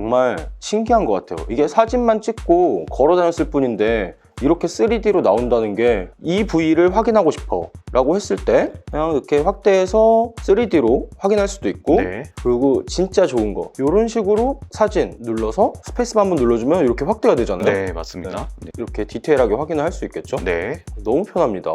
정말 신기한 것 같아요. 이게 사진만 찍고 걸어 다녔을 뿐인데 이렇게 3D로 나온다는 게 이 부위를 확인하고 싶어 라고 했을 때 그냥 이렇게 확대해서 3D로 확인할 수도 있고 네. 그리고 진짜 좋은 거 이런 식으로 사진 눌러서 스페이스바 한번 눌러주면 이렇게 확대가 되잖아요. 네, 맞습니다. 네. 이렇게 디테일하게 확인을 할 수 있겠죠? 네. 너무 편합니다.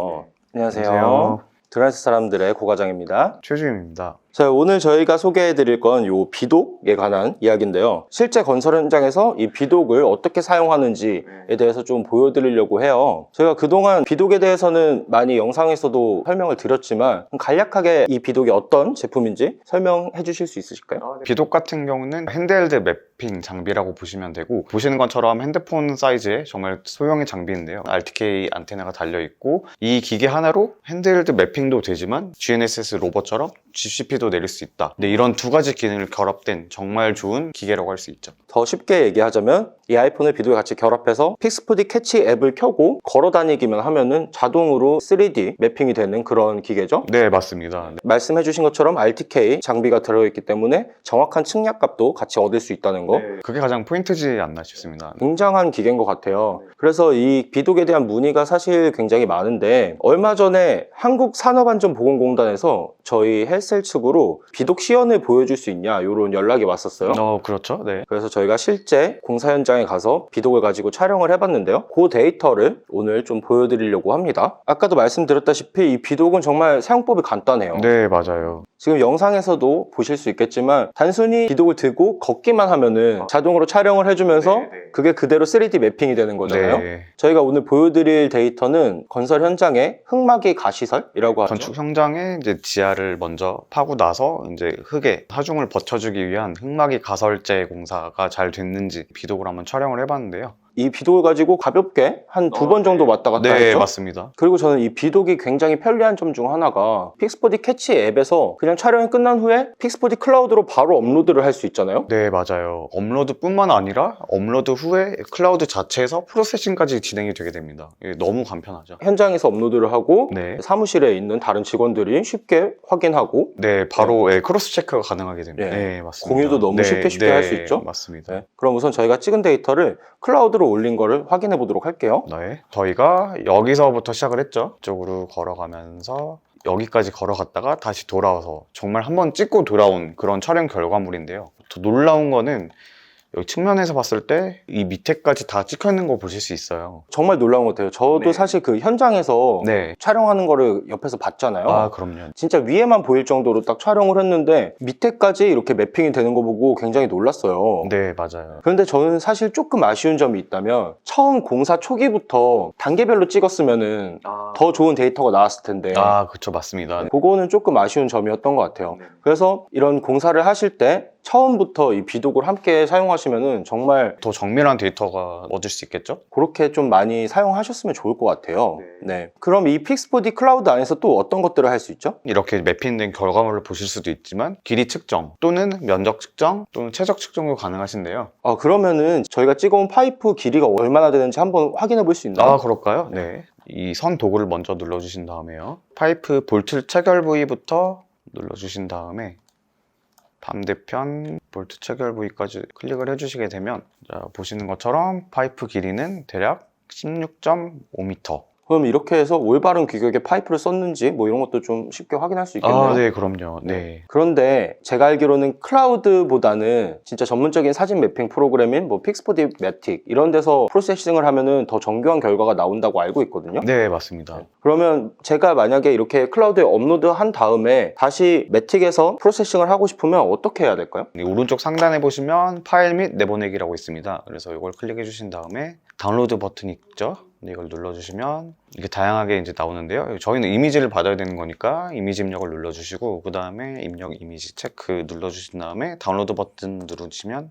안녕하세요. 안녕하세요. 드라이스 사람들의 고과장입니다. 최주임입니다. 자, 오늘 저희가 소개해 드릴 건 요 비독에 관한 이야기인데요. 실제 건설 현장에서 이 비독을 어떻게 사용하는지에 대해서 좀 보여드리려고 해요. 저희가 그동안 비독에 대해서는 많이 영상에서도 설명을 드렸지만 간략하게 이 비독이 어떤 제품인지 설명해 주실 수 있으실까요? 비독 같은 경우는 핸드헬드 매핑 장비라고 보시면 되고 보시는 것처럼 핸드폰 사이즈의 정말 소형의 장비인데요. RTK 안테나가 달려 있고 이 기계 하나로 핸드헬드 매핑도 되지만 GNSS 로버처럼 GCP도 내릴 수 있다. 근데 이런 두 가지 기능을 결합된 정말 좋은 기계라고 할 수 있죠. 더 쉽게 얘기하자면 이 아이폰을 비도에 같이 결합해서 픽스푸디 캐치 앱을 켜고 걸어 다니기만 하면은 자동으로 3D 매핑이 되는 그런 기계죠. 네, 맞습니다. 말씀해 주신 것처럼 RTK 장비가 들어있기 때문에 정확한 측량값도 같이 얻을 수 있다는 거 그게 가장 포인트지 않나 싶습니다. 굉장한 기계인 것 같아요. 그래서 이 비독에 대한 문의가 사실 굉장히 많은데 얼마 전에 한국산업안전보건공단에서 저희 헬셀 측으로 비독 시연을 보여줄 수 있냐 이런 연락이 왔었어요. 어, 그렇죠. 네. 그래서 저희가 실제 공사 현장에 가서 비독을 가지고 촬영을 해봤는데요. 그 데이터를 오늘 좀 보여드리려고 합니다. 아까도 말씀드렸다시피 이 비독은 정말 사용법이 간단해요. 네, 맞아요. 지금 영상에서도 보실 수 있겠지만 단순히 비독을 들고 걷기만 하면은 자동으로 촬영을 해주면서 네, 네. 그게 그대로 3D 매핑이 되는 거잖아요. 네. 저희가 오늘 보여드릴 데이터는 건설 현장의 흙막이 가시설이라고 하죠. 건축 현장에 이제 지하를 먼저 파고 나서 이제 흙에 하중을 버텨주기 위한 흙막이 가설재 공사가 잘 됐는지 비독을 한번 촬영을 해봤는데요. 이 비독을 가지고 가볍게 한 두 번 정도 왔다 갔다 네, 했죠. 맞습니다. 그리고 저는 이 비독이 굉장히 편리한 점 중 하나가 픽스포디 캐치 앱에서 그냥 촬영이 끝난 후에 픽스포디 클라우드로 바로 업로드를 할 수 있잖아요. 네, 맞아요. 업로드뿐만 아니라 업로드 후에 클라우드 자체에서 프로세싱까지 진행이 되게 됩니다. 이게 너무 간편하죠. 현장에서 업로드를 하고 네. 사무실에 있는 다른 직원들이 쉽게 확인하고 네, 바로 예, 크로스 체크가 가능하게 됩니다. 네. 네, 맞습니다. 공유도 너무 네, 쉽게 쉽게 네, 할 수 있죠? 맞습니다. 네. 그럼 우선 저희가 찍은 데이터를 클라우드로 올린 거를 확인해 보도록 할게요. 네. 저희가 여기서부터 시작을 했죠. 이쪽으로 걸어가면서 여기까지 걸어갔다가 다시 돌아와서 정말 한번 찍고 돌아온 그런 촬영 결과물인데요. 더 놀라운 거는 여기 측면에서 봤을 때 이 밑에까지 다 찍혀 있는 거 보실 수 있어요. 정말 놀라운 것 같아요. 저도 네. 사실 그 현장에서 네. 촬영하는 거를 옆에서 봤잖아요. 아, 그럼요. 진짜 위에만 보일 정도로 딱 촬영을 했는데 밑에까지 이렇게 매핑이 되는 거 보고 굉장히 놀랐어요. 네, 맞아요. 그런데 저는 사실 조금 아쉬운 점이 있다면 처음 공사 초기부터 단계별로 찍었으면은 더 좋은 데이터가 나왔을 텐데 아, 그쵸, 맞습니다. 그거는 조금 아쉬운 점이었던 것 같아요. 네. 그래서 이런 공사를 하실 때 처음부터 이 비독을 함께 사용하시면은 정말 더 정밀한 데이터가 얻을 수 있겠죠? 그렇게 좀 많이 사용하셨으면 좋을 것 같아요. 네. 그럼 이 픽스포디 클라우드 안에서 또 어떤 것들을 할 수 있죠? 이렇게 매핑된 결과물을 보실 수도 있지만 길이 측정 또는 면적 측정 또는 최적 측정도 가능하신데요. 아, 그러면은 저희가 찍어온 파이프 길이가 얼마나 되는지 한번 확인해 볼 수 있나요? 아, 그럴까요? 네. 이 선 도구를 먼저 눌러주신 다음에요. 파이프 볼트 체결 부위부터 눌러주신 다음에 반대편 볼트 체결 부위까지 클릭을 해주시게 되면 자, 보시는 것처럼 파이프 길이는 대략 16.5m. 그럼 이렇게 해서 올바른 규격의 파이프를 썼는지 뭐 이런 것도 좀 쉽게 확인할 수 있겠네요. 아, 네, 그럼요. 네. 그런데 제가 알기로는 클라우드보다는 진짜 전문적인 사진 매핑 프로그램인 뭐 픽스포디 매틱 이런 데서 프로세싱을 하면은 더 정교한 결과가 나온다고 알고 있거든요. 네, 맞습니다. 그러면 제가 만약에 이렇게 클라우드에 업로드한 다음에 다시 매틱에서 프로세싱을 하고 싶으면 어떻게 해야 될까요? 이 오른쪽 상단에 보시면 파일 및 내보내기라고 있습니다. 그래서 이걸 클릭해 주신 다음에 다운로드 버튼이 있죠. 이걸 눌러주시면 이게 다양하게 이제 나오는데요. 저희는 이미지를 받아야 되는 거니까 이미지 입력을 눌러주시고 그 다음에 입력 이미지 체크 눌러주신 다음에 다운로드 버튼 누르시면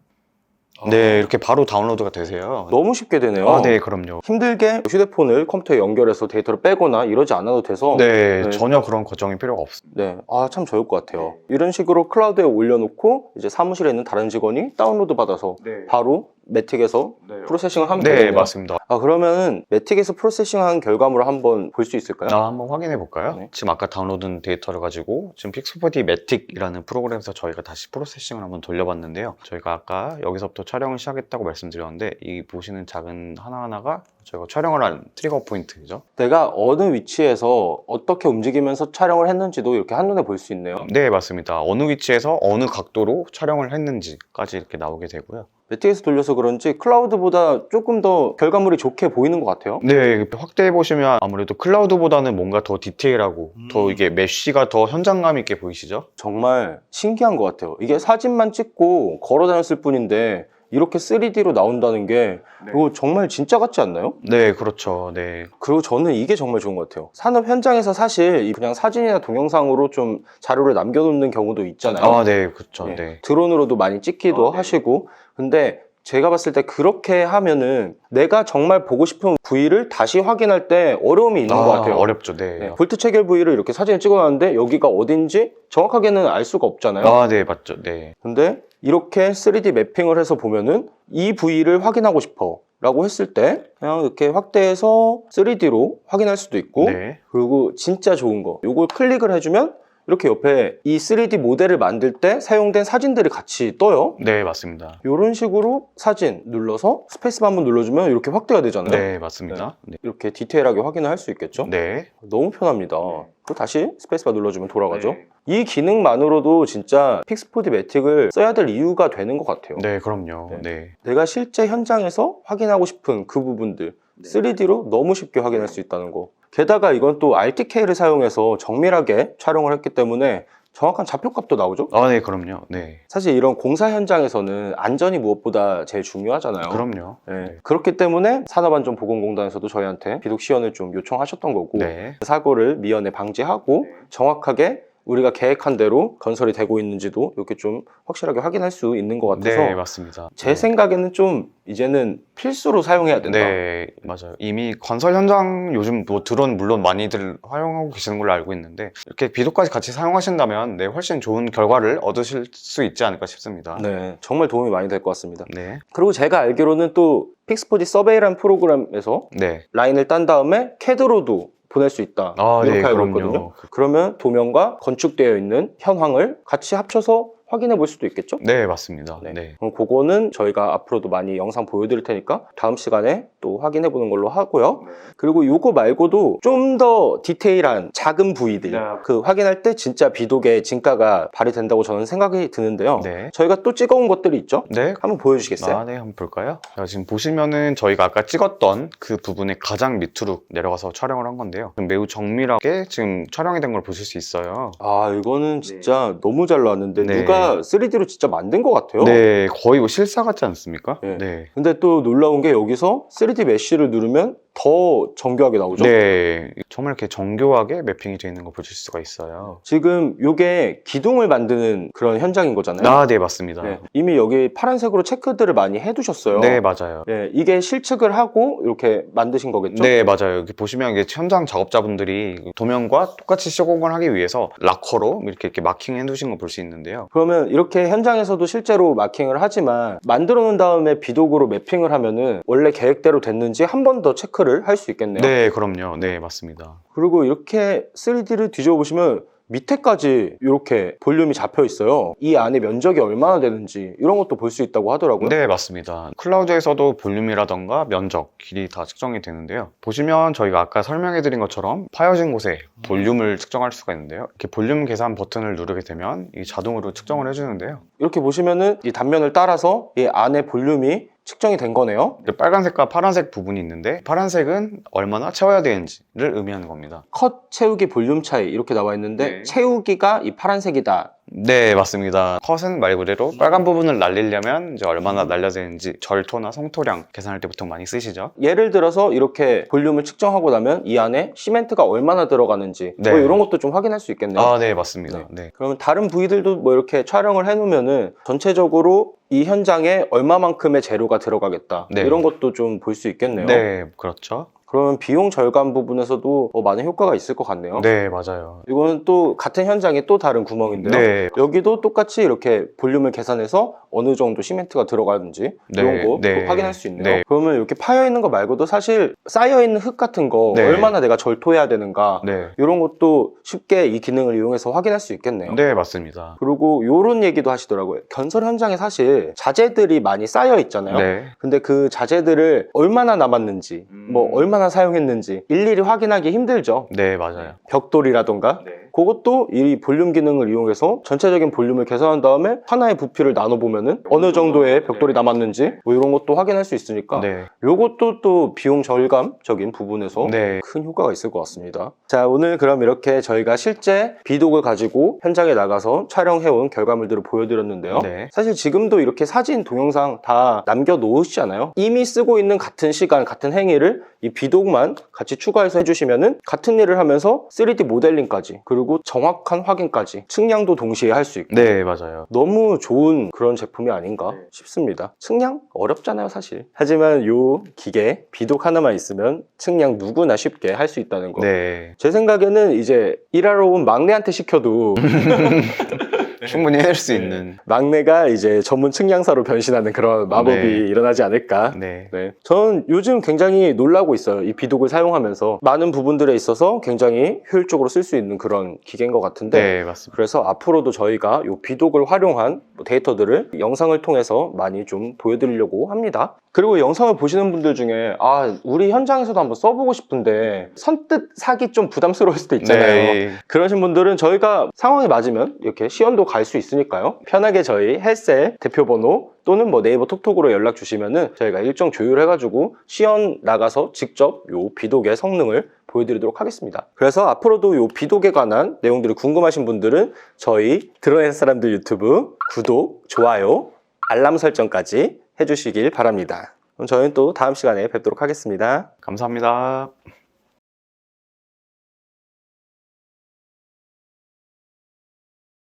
네 이렇게 바로 다운로드가 되세요. 너무 쉽게 되네요. 아, 네, 그럼요. 힘들게 휴대폰을 컴퓨터에 연결해서 데이터를 빼거나 이러지 않아도 돼서 네, 네. 전혀 그런 걱정이 필요가 없습니다. 네, 아, 참 좋을 것 같아요. 이런 식으로 클라우드에 올려놓고 이제 사무실에 있는 다른 직원이 다운로드 받아서 바로 매틱에서 프로세싱을 하면 네, 되겠네요. 맞습니다. 아 그러면은 매틱에서 프로세싱한 결과물을 한번 볼 수 있을까요? 나 한번 확인해 볼까요? 네. 지금 아까 다운로드한 데이터를 가지고 지금 픽스포디 매틱이라는 프로그램에서 저희가 다시 프로세싱을 한번 돌려봤는데요. 저희가 아까 여기서부터 촬영을 시작했다고 말씀드렸는데 이 보시는 작은 하나하나가 저희가 촬영을 한 트리거 포인트죠. 내가 어느 위치에서 어떻게 움직이면서 촬영을 했는지도 이렇게 한눈에 볼 수 있네요. 네, 맞습니다. 어느 위치에서 어느 각도로 촬영을 했는지까지 이렇게 나오게 되고요. 매틱에서 돌려서 그런지 클라우드보다 조금 더 결과물이 좋게 보이는 것 같아요. 네, 확대해 보시면 아무래도 클라우드보다는 뭔가 더 디테일하고 음. 더 이게 메쉬가 더 현장감 있게 보이시죠? 정말 신기한 것 같아요. 이게 사진만 찍고 걸어 다녔을 뿐인데 이렇게 3D로 나온다는 게 네. 이거 정말 진짜 같지 않나요? 네, 그렇죠. 네. 그리고 저는 이게 정말 좋은 것 같아요. 산업 현장에서 사실 이 그냥 사진이나 동영상으로 좀 자료를 남겨놓는 경우도 있잖아요. 아, 네, 그렇죠. 네. 네. 드론으로도 많이 찍기도 아, 네. 하시고 근데 제가 봤을 때 그렇게 하면은 내가 정말 보고 싶은 부위를 다시 확인할 때 어려움이 있는 아, 것 같아요. 어렵죠. 네. 네, 볼트 체결 부위를 이렇게 사진을 찍어놨는데 여기가 어딘지 정확하게는 알 수가 없잖아요. 아, 네, 맞죠. 네. 근데 이렇게 3D 매핑을 해서 보면은 이 부위를 확인하고 싶어 라고 했을 때 그냥 이렇게 확대해서 3D로 확인할 수도 있고 네. 그리고 진짜 좋은 거 요걸 클릭을 해주면 이렇게 옆에 이 3D 모델을 만들 때 사용된 사진들이 같이 떠요 네, 맞습니다. 이런 식으로 사진 눌러서 스페이스바 한번 눌러주면 이렇게 확대가 되잖아요 네, 맞습니다. 네. 이렇게 디테일하게 확인을 할 수 있겠죠 네. 너무 편합니다 그리고 다시 스페이스바 눌러주면 돌아가죠 네. 이 기능만으로도 진짜 픽스포디 매틱을 써야 될 이유가 되는 것 같아요 네, 그럼요. 네. 네. 내가 실제 현장에서 확인하고 싶은 그 부분들 3D로 너무 쉽게 확인할 수 있다는 거. 게다가 이건 또 RTK를 사용해서 정밀하게 촬영을 했기 때문에 정확한 좌표값도 나오죠. 아, 네, 그럼요. 네. 사실 이런 공사 현장에서는 안전이 무엇보다 제일 중요하잖아요. 그럼요. 네. 네. 그렇기 때문에 산업안전보건공단에서도 저희한테 비독 시연을 좀 요청하셨던 거고 네. 사고를 미연에 방지하고 정확하게 우리가 계획한 대로 건설이 되고 있는지도 이렇게 좀 확실하게 확인할 수 있는 것 같아서 네, 맞습니다. 제 네. 생각에는 좀 이제는 필수로 사용해야 된다. 네, 맞아요. 이미 건설 현장 요즘 뭐 드론 물론 많이들 활용하고 계시는 걸로 알고 있는데 이렇게 비도까지 같이 사용하신다면 네, 훨씬 좋은 결과를 얻으실 수 있지 않을까 싶습니다. 네, 정말 도움이 많이 될 것 같습니다. 네. 그리고 제가 알기로는 또 픽스포디 서베이라는 프로그램에서 네. 라인을 딴 다음에 캐드로도 보낼 수 있다. 아, 이렇게 네, 알고 그럼요. 있거든요. 그러면 도면과 건축되어 있는 현황을 같이 합쳐서 확인해 볼 수도 있겠죠? 네, 맞습니다. 네. 네. 그럼 그거는 저희가 앞으로도 많이 영상 보여드릴 테니까 다음 시간에 또 확인해 보는 걸로 하고요. 그리고 이거 말고도 좀 더 디테일한 작은 부위들 네. 그 확인할 때 진짜 비독의 진가가 발휘된다고 저는 생각이 드는데요. 네. 저희가 또 찍어온 것들이 있죠? 네. 한번 보여주시겠어요? 아, 네, 한번 볼까요? 자, 지금 보시면은 저희가 아까 찍었던 그 부분의 가장 밑으로 내려가서 촬영을 한 건데요. 매우 정밀하게 지금 촬영이 된 걸 보실 수 있어요. 아 이거는 진짜 너무 잘 나왔는데 네. 누가 3D로 진짜 만든 것 같아요. 네, 거의 뭐 실사 같지 않습니까? 네. 네. 근데 또 놀라운 게 여기서 3D 메쉬를 누르면 더 정교하게 나오죠? 네, 정말 이렇게 정교하게 매핑이 되어 있는 걸 보실 수가 있어요. 지금 이게 기둥을 만드는 그런 현장인 거잖아요. 아, 네, 맞습니다. 네, 이미 여기 파란색으로 체크들을 많이 해두셨어요. 네, 맞아요. 네, 이게 실측을 하고 이렇게 만드신 거겠죠? 네, 맞아요. 여기 보시면 이게 현장 작업자분들이 도면과 똑같이 시공을 하기 위해서 락커로 이렇게, 이렇게 마킹해 두신 걸 볼 수 있는데요. 그러면 이렇게 현장에서도 실제로 마킹을 하지만 만들어 놓은 다음에 비독으로 매핑을 하면은 원래 계획대로 됐는지 한 번 더 체크 를 할 수 있겠네요. 네, 그럼요. 네, 맞습니다. 그리고 이렇게 3D를 뒤집어 보시면 밑에까지 이렇게 볼륨이 잡혀 있어요. 이 안에 면적이 얼마나 되는지 이런 것도 볼 수 있다고 하더라고요. 네, 맞습니다. 클라우드에서도 볼륨이라던가 면적, 길이 다 측정이 되는데요. 보시면 저희가 아까 설명해 드린 것처럼 파여진 곳에 볼륨을 측정할 수가 있는데요. 이렇게 볼륨 계산 버튼을 누르게 되면 이 자동으로 측정을 해 주는데요. 이렇게 보시면은 이 단면을 따라서 이 안에 볼륨이 측정이 된 거네요. 빨간색과 파란색 부분이 있는데 파란색은 얼마나 채워야 되는지를 의미하는 겁니다. 컷 채우기 볼륨 차이 이렇게 나와 있는데 네. 채우기가 이 파란색이다. 네, 맞습니다. 컷은 말 그대로 빨간 부분을 날리려면 이제 얼마나 날려야 되는지 절토나 성토량 계산할 때 보통 많이 쓰시죠. 예를 들어서 이렇게 볼륨을 측정하고 나면 이 안에 시멘트가 얼마나 들어가는지 네. 뭐 이런 것도 좀 확인할 수 있겠네요. 아, 네, 맞습니다. 네. 그러면 다른 부위들도 뭐 이렇게 촬영을 해놓으면은 전체적으로 이 현장에 얼마만큼의 재료가 들어가겠다 네. 이런 것도 좀 볼 수 있겠네요. 네, 그렇죠. 그러면 비용 절감 부분에서도 어, 많은 효과가 있을 것 같네요. 네, 맞아요. 이거는 또 같은 현장에 또 다른 구멍인데요. 네. 여기도 똑같이 이렇게 볼륨을 계산해서 어느 정도 시멘트가 들어가는지 네, 이런 거 네. 확인할 수 있네요. 네. 그러면 이렇게 파여 있는 거 말고도 사실 쌓여 있는 흙 같은 거 네. 얼마나 내가 절토해야 되는가 네. 이런 것도 쉽게 이 기능을 이용해서 확인할 수 있겠네요. 네, 맞습니다. 그리고 이런 얘기도 하시더라고요. 건설 현장에 사실 자재들이 많이 쌓여 있잖아요. 네. 근데 그 자재들을 얼마나 남았는지, 음. 뭐 얼마나 사용했는지 일일이 확인하기 힘들죠. 네, 맞아요. 벽돌이라던가 그것도 이 볼륨 기능을 이용해서 전체적인 볼륨을 계산한 다음에 하나의 부피를 나눠보면은 어느 정도의 벽돌이 남았는지 뭐 이런 것도 확인할 수 있으니까 네. 요것도 또 비용 절감적인 부분에서 네. 큰 효과가 있을 것 같습니다. 자, 오늘 그럼 이렇게 저희가 실제 비독을 가지고 현장에 나가서 촬영해온 결과물들을 보여드렸는데요. 네. 사실 지금도 이렇게 사진, 동영상 다 남겨놓으시잖아요. 이미 쓰고 있는 같은 시간, 같은 행위를 이 비독만 같이 추가해서 해주시면은 같은 일을 하면서 3D 모델링까지 그리고 정확한 확인까지 측량도 동시에 할 수 있고 네, 맞아요. 너무 좋은 그런 제품이 아닌가 싶습니다. 측량 어렵잖아요, 사실. 하지만 요 기계 비독 하나만 있으면 측량 누구나 쉽게 할 수 있다는 거. 네. 제 생각에는 이제 일하러 온 막내한테 시켜도 충분히 해낼 수 있는. 막내가 이제 전문 측량사로 변신하는 그런 마법이 네. 일어나지 않을까. 네. 네. 저는 요즘 굉장히 놀라고 있어요. 이 비독을 사용하면서 많은 부분들에 있어서 굉장히 효율적으로 쓸 수 있는 그런 기계인 것 같은데 네, 맞습니다. 그래서 앞으로도 저희가 이 비독을 활용한 뭐 데이터들을 영상을 통해서 많이 좀 보여드리려고 합니다. 그리고 영상을 보시는 분들 중에 아 우리 현장에서도 한번 써보고 싶은데 선뜻 사기 좀 부담스러울 수도 있잖아요. 네. 그러신 분들은 저희가 상황이 맞으면 이렇게 시연도 갈 수 있으니까요. 편하게 저희 헬스의 대표 번호 또는 뭐 네이버 톡톡으로 연락 주시면은 저희가 일정 조율해가지고 시연 나가서 직접 요 비독의 성능을 보여드리도록 하겠습니다. 그래서 앞으로도 요 비독에 관한 내용들이 궁금하신 분들은 저희 드러낸 사람들 유튜브 구독, 좋아요, 알람 설정까지 해주시길 바랍니다. 그럼 저희는 또 다음 시간에 뵙도록 하겠습니다. 감사합니다.